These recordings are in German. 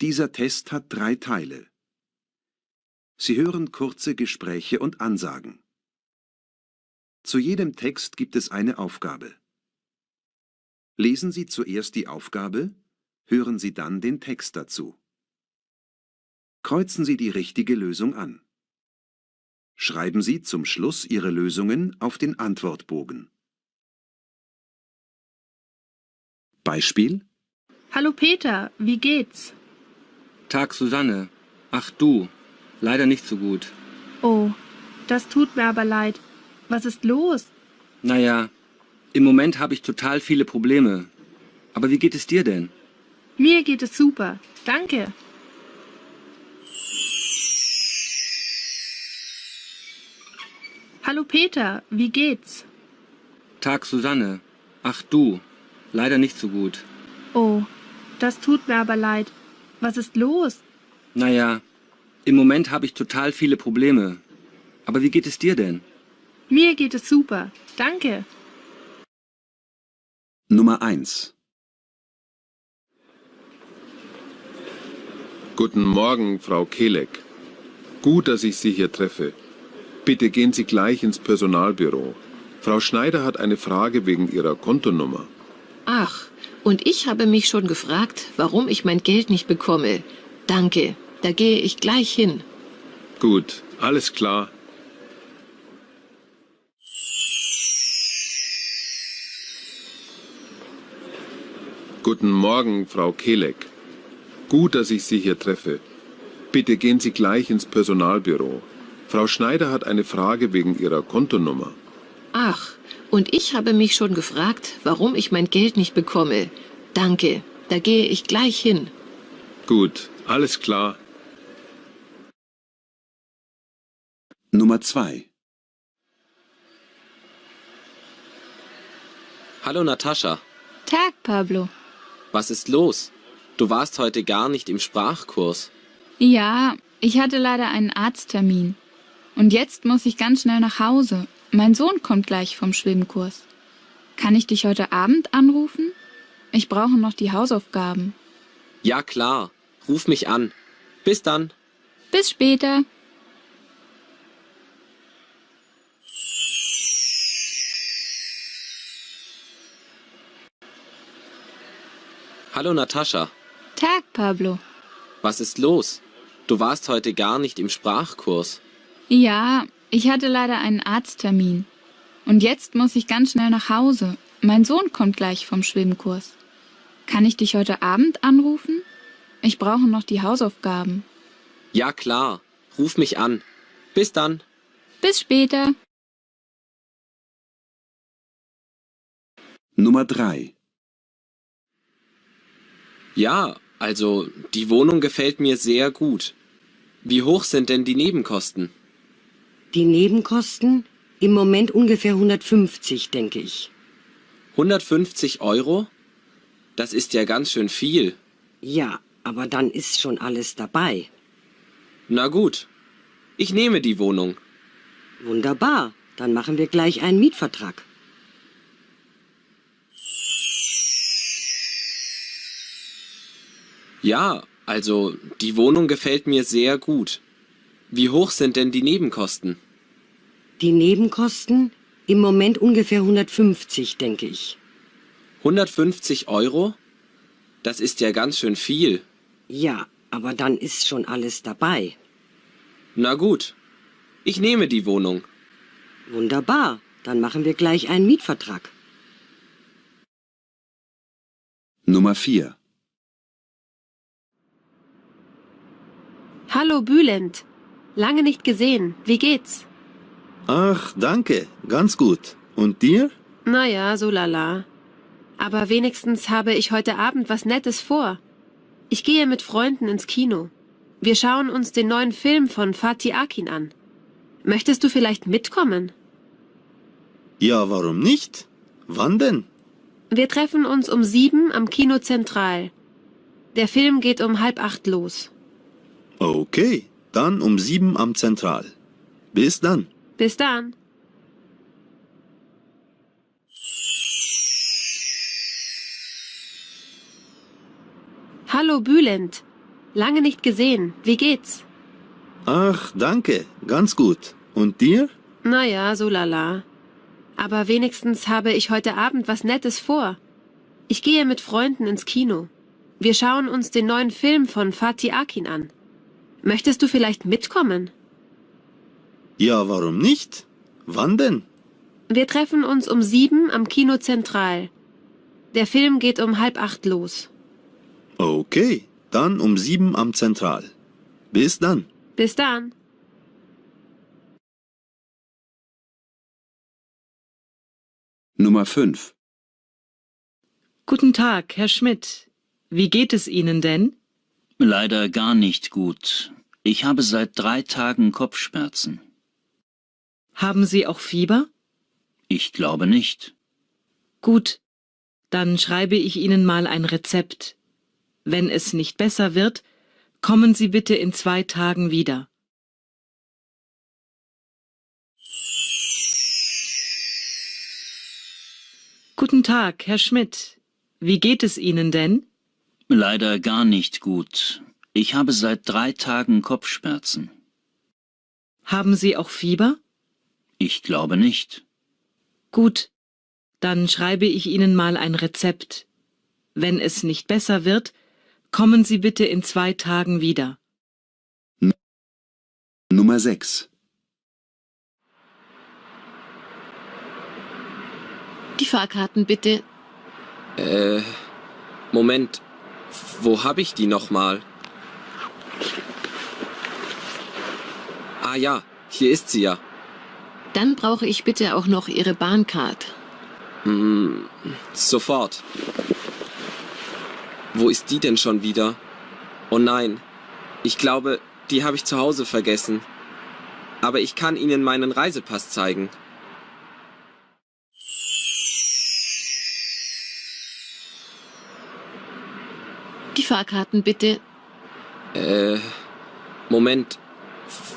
Dieser Test hat drei Teile. Sie hören kurze Gespräche und Ansagen. Zu jedem Text gibt es eine Aufgabe. Lesen Sie zuerst die Aufgabe, hören Sie dann den Text dazu. Kreuzen Sie die richtige Lösung an. Schreiben Sie zum Schluss Ihre Lösungen auf den Antwortbogen. Beispiel Hallo Peter, wie geht's? Tag Susanne. Ach du, leider nicht so gut. Oh, das tut mir aber leid. Was ist los? Naja, im Moment habe ich total viele Probleme. Aber wie geht es dir denn? Mir geht es super. Danke. Hallo Peter, wie geht's? Tag Susanne. Ach du, leider nicht so gut. Oh, das tut mir aber leid. Was ist los? Naja, im Moment habe ich total viele Probleme. Aber wie geht es dir denn? Mir geht es super. Danke. Nummer 1 Guten Morgen, Frau Kelek. Gut, dass ich Sie hier treffe. Bitte gehen Sie gleich ins Personalbüro. Frau Schneider hat eine Frage wegen Ihrer Kontonummer. Ach, und ich habe mich schon gefragt, warum ich mein Geld nicht bekomme. Danke, da gehe ich gleich hin. Gut, alles klar. Guten Morgen, Frau Kelek. Gut, dass ich Sie hier treffe. Bitte gehen Sie gleich ins Personalbüro. Frau Schneider hat eine Frage wegen Ihrer Kontonummer. Ach, und ich habe mich schon gefragt, warum ich mein Geld nicht bekomme. Danke, da gehe ich gleich hin. Gut, alles klar. Nummer 2 Hallo Natascha, Tag, Pablo. was ist los? Du warst heute gar nicht im Sprachkurs. Ja, ich hatte leider einen Arzttermin. Und jetzt muss ich ganz schnell nach Hause. Mein Sohn kommt gleich vom Schwimmkurs. Kann ich dich heute Abend anrufen? Ich brauche noch die Hausaufgaben. Ja klar, ruf mich an. Bis dann. Bis später. Hallo Natascha, Tag, Pablo. was ist los? Du warst heute gar nicht im Sprachkurs. Ja, ich hatte leider einen Arzttermin. Und jetzt muss ich ganz schnell nach Hause. Mein Sohn kommt gleich vom Schwimmkurs. Kann ich dich heute Abend anrufen? Ich brauche noch die Hausaufgaben. Ja klar, ruf mich an. Bis dann. Bis später. Nummer 3 Ja, also die Wohnung gefällt mir sehr gut. Wie hoch sind denn die Nebenkosten? Die Nebenkosten? Im Moment ungefähr 150, denke ich. 150 Euro? Das ist ja ganz schön viel. Ja, aber dann ist schon alles dabei. Na gut, ich nehme die Wohnung. Wunderbar, dann machen wir gleich einen Mietvertrag. Ja, also die Wohnung gefällt mir sehr gut. Wie hoch sind denn die Nebenkosten? Die Nebenkosten? Im Moment ungefähr 150, denke ich. 150 Euro? Das ist ja ganz schön viel. Ja, aber dann ist schon alles dabei. Na gut, ich nehme die Wohnung. Wunderbar, dann machen wir gleich einen Mietvertrag. Nummer 4 Hallo Bülent. Lange nicht gesehen. Wie geht's? Ach, danke, ganz gut. Und dir? Naja, so lala. Aber wenigstens habe ich heute Abend was Nettes vor. Ich gehe mit Freunden ins Kino. Wir schauen uns den neuen Film von Fatih Akin an. Möchtest du vielleicht mitkommen? Ja, warum nicht? Wann denn? Wir treffen uns um sieben am Kino Zentral. Der Film geht um halb acht los. Okay, dann um sieben am Zentral. Bis dann. Bis dann. Hallo Bülent. Lange nicht gesehen. Wie geht's? Ach, danke. Ganz gut. Und dir? Naja, so lala. Aber wenigstens habe ich heute Abend was Nettes vor. Ich gehe mit Freunden ins Kino. Wir schauen uns den neuen Film von Fatih Akin an. Möchtest du vielleicht mitkommen? Ja, warum nicht? Wann denn? Wir treffen uns um sieben am Kino Zentral. Der Film geht um halb acht los. Okay, dann um sieben am Zentral. Bis dann. Bis dann. Nummer 5. Guten Tag, Herr Schmidt. Wie geht es Ihnen denn? Leider gar nicht gut. Ich habe seit drei Tagen Kopfschmerzen. Haben Sie auch Fieber? Ich glaube nicht. Gut, dann schreibe ich Ihnen mal ein Rezept. Wenn es nicht besser wird, kommen Sie bitte in zwei Tagen wieder. Guten Tag, Herr Schmidt. Wie geht es Ihnen denn? Leider gar nicht gut. Ich habe seit drei Tagen Kopfschmerzen. Haben Sie auch Fieber? Ich glaube nicht. Gut, dann schreibe ich Ihnen mal ein Rezept. Wenn es nicht besser wird, kommen Sie bitte in zwei Tagen wieder. Nummer 6. Die Fahrkarten bitte. Äh, Moment. Wo habe ich die nochmal? Ah ja, hier ist sie ja. Dann brauche ich bitte auch noch Ihre Bahncard. Hm, sofort. Wo ist die denn schon wieder? Oh nein, ich glaube, die habe ich zu Hause vergessen. Aber ich kann Ihnen meinen Reisepass zeigen. Fahrkarten bitte. Äh, Moment.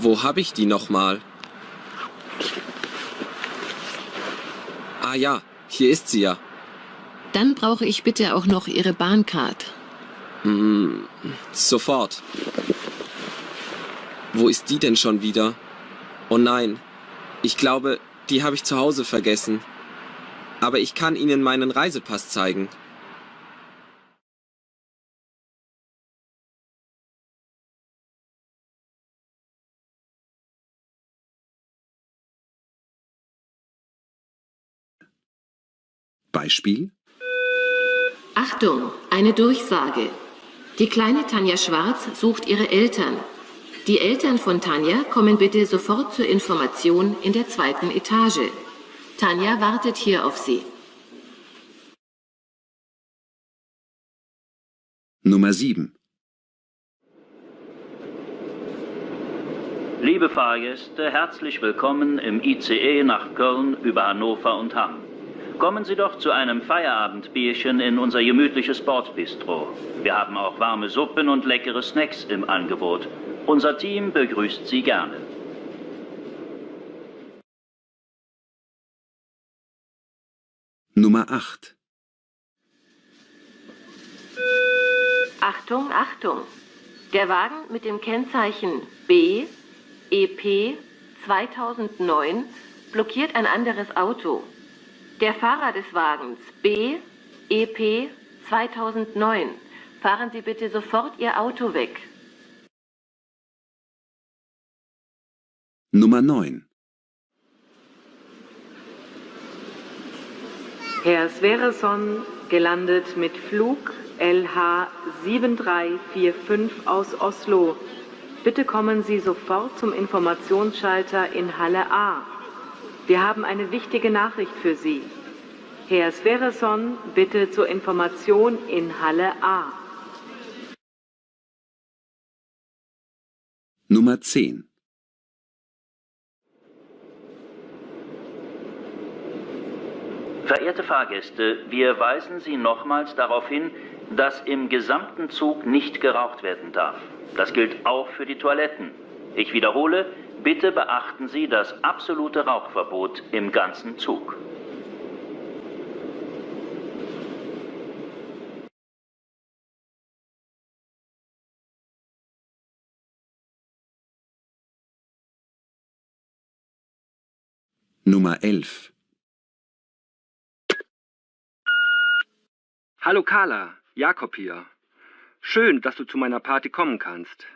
Wo habe ich die nochmal? Ah ja, hier ist sie ja. Dann brauche ich bitte auch noch Ihre Bahncard. Hm, sofort. Wo ist die denn schon wieder? Oh nein, ich glaube, die habe ich zu Hause vergessen. Aber ich kann Ihnen meinen Reisepass zeigen. Beispiel? Achtung, eine Durchsage. Die kleine Tanja Schwarz sucht ihre Eltern. Die Eltern von Tanja kommen bitte sofort zur Information in der zweiten Etage. Tanja wartet hier auf Sie. Nummer 7. Liebe Fahrgäste, herzlich willkommen im ICE nach Köln über Hannover und Hamm. Kommen Sie doch zu einem Feierabendbierchen in unser gemütliches Bordbistro. Wir haben auch warme Suppen und leckere Snacks im Angebot. Unser Team begrüßt Sie gerne. Nummer 8. Achtung, Achtung. Der Wagen mit dem Kennzeichen B EP 2009 blockiert ein anderes Auto. Der Fahrer des Wagens B EP 2009, fahren Sie bitte sofort Ihr Auto weg. Nummer 9. Herr Sverreson, gelandet mit Flug LH 7345 aus Oslo. Bitte kommen Sie sofort zum Informationsschalter in Halle A. Wir haben eine wichtige Nachricht für Sie. Herr Sverreson, bitte zur Information in Halle A. Nummer 10. Verehrte Fahrgäste, wir weisen Sie nochmals darauf hin, dass im gesamten Zug nicht geraucht werden darf. Das gilt auch für die Toiletten. Ich wiederhole, Bitte beachten Sie das absolute Rauchverbot im ganzen Zug. Nummer 11 Hallo Carla, Jakob hier. Schön, dass du zu meiner Party kommen kannst.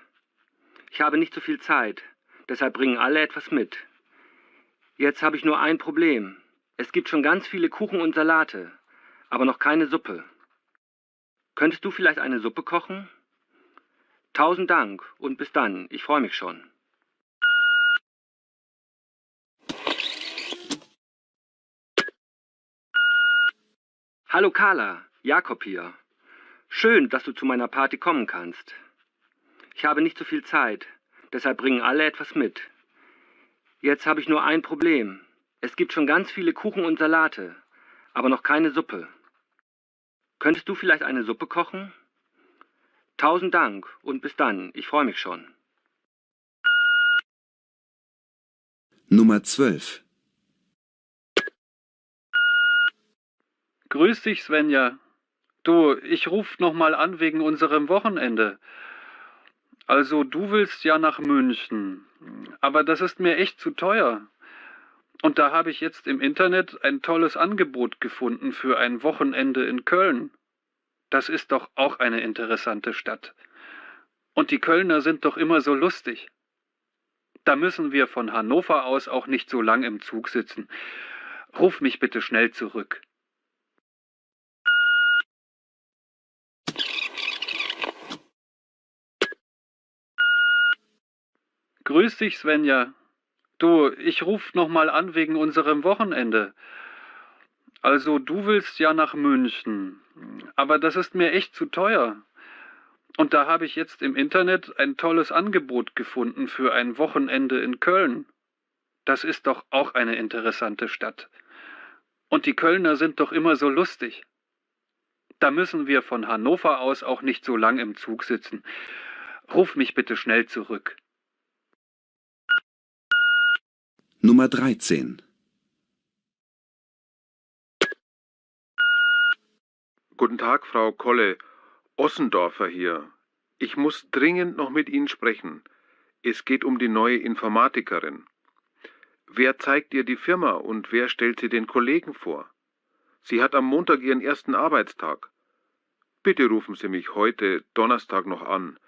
Ich habe nicht so viel Zeit deshalb bringen alle etwas mit. Jetzt habe ich nur ein Problem. Es gibt schon ganz viele Kuchen und Salate, aber noch keine Suppe. Könntest du vielleicht eine Suppe kochen? Tausend Dank und bis dann, ich freue mich schon. Hallo Carla, Jakob hier. Schön, dass du zu meiner Party kommen kannst. Ich habe nicht so viel Zeit, deshalb bringen alle etwas mit. Jetzt habe ich nur ein Problem. Es gibt schon ganz viele Kuchen und Salate, aber noch keine Suppe. Könntest du vielleicht eine Suppe kochen? Tausend Dank und bis dann, ich freue mich schon. Nummer 12. Grüß dich, Svenja. Du, ich ruf noch mal an wegen unserem Wochenende. Also, du willst ja nach München, aber das ist mir echt zu teuer. Und da habe ich jetzt im Internet ein tolles Angebot gefunden für ein Wochenende in Köln. Das ist doch auch eine interessante Stadt. Und die Kölner sind doch immer so lustig. Da müssen wir von Hannover aus auch nicht so lang im Zug sitzen. Ruf mich bitte schnell zurück. Grüß dich, Svenja. Du, ich ruf noch mal an wegen unserem Wochenende. Also, du willst ja nach München, aber das ist mir echt zu teuer. Und da habe ich jetzt im Internet ein tolles Angebot gefunden für ein Wochenende in Köln. Das ist doch auch eine interessante Stadt. Und die Kölner sind doch immer so lustig. Da müssen wir von Hannover aus auch nicht so lang im Zug sitzen. Ruf mich bitte schnell zurück. Nummer 13. Guten Tag, Frau Kolle. Ossendorfer hier. Ich muss dringend noch mit Ihnen sprechen. Es geht um die neue Informatikerin. Wer zeigt ihr die Firma und wer stellt sie den Kollegen vor? Sie hat am Montag ihren ersten Arbeitstag. Bitte rufen Sie mich heute, Donnerstag, noch an.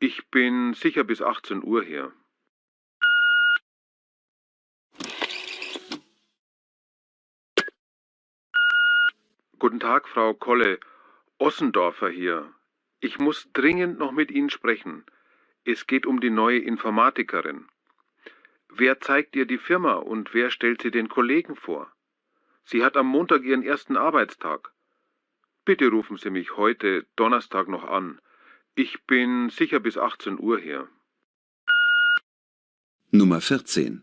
Ich bin sicher bis 18 Uhr hier. Guten Tag, Frau Kolle. Ossendorfer hier. Ich muss dringend noch mit Ihnen sprechen. Es geht um die neue Informatikerin. Wer zeigt ihr die Firma und wer stellt sie den Kollegen vor? Sie hat am Montag ihren ersten Arbeitstag. Bitte rufen Sie mich heute, Donnerstag, noch an. Ich bin sicher bis 18 Uhr hier. Nummer 14.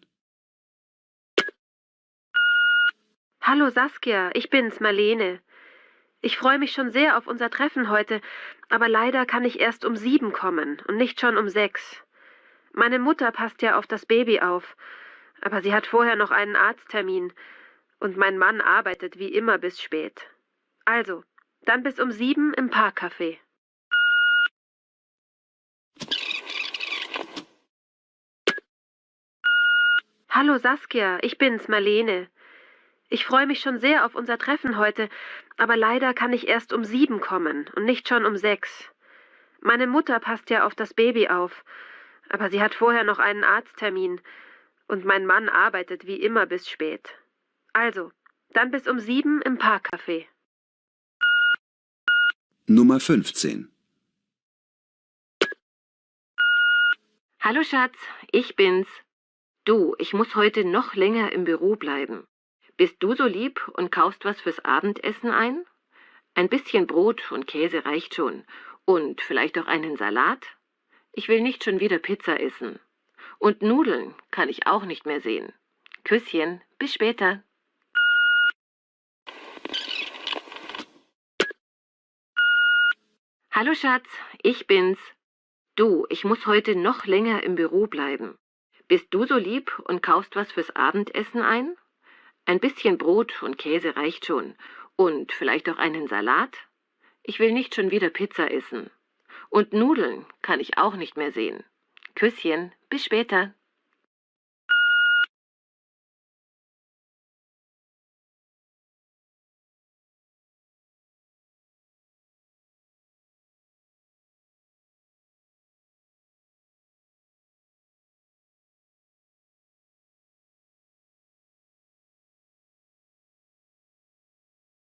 Hallo Saskia, ich bin's, Marlene. Ich freue mich schon sehr auf unser Treffen heute, aber leider kann ich erst um sieben kommen und nicht schon um sechs. Meine Mutter passt ja auf das Baby auf, aber sie hat vorher noch einen Arzttermin und mein Mann arbeitet wie immer bis spät. Also, dann bis um sieben im Parkcafé. Hallo Saskia, ich bin's, Marlene. Ich freue mich schon sehr auf unser Treffen heute, aber leider kann ich erst um sieben kommen und nicht schon um sechs. Meine Mutter passt ja auf das Baby auf, aber sie hat vorher noch einen Arzttermin und mein Mann arbeitet wie immer bis spät. Also, dann bis um sieben im Parkcafé. Nummer 15. Hallo Schatz, ich bin's. Du, ich muss heute noch länger im Büro bleiben. Bist du so lieb und kaufst was fürs Abendessen ein? Ein bisschen Brot und Käse reicht schon. Und vielleicht auch einen Salat? Ich will nicht schon wieder Pizza essen. Und Nudeln kann ich auch nicht mehr sehen. Küsschen, bis später. Hallo Schatz, ich bin's. Du, ich muss heute noch länger im Büro bleiben. Bist du so lieb und kaufst was fürs Abendessen ein? Ein bisschen Brot und Käse reicht schon. Und vielleicht auch einen Salat? Ich will nicht schon wieder Pizza essen. Und Nudeln kann ich auch nicht mehr sehen. Küsschen, bis später.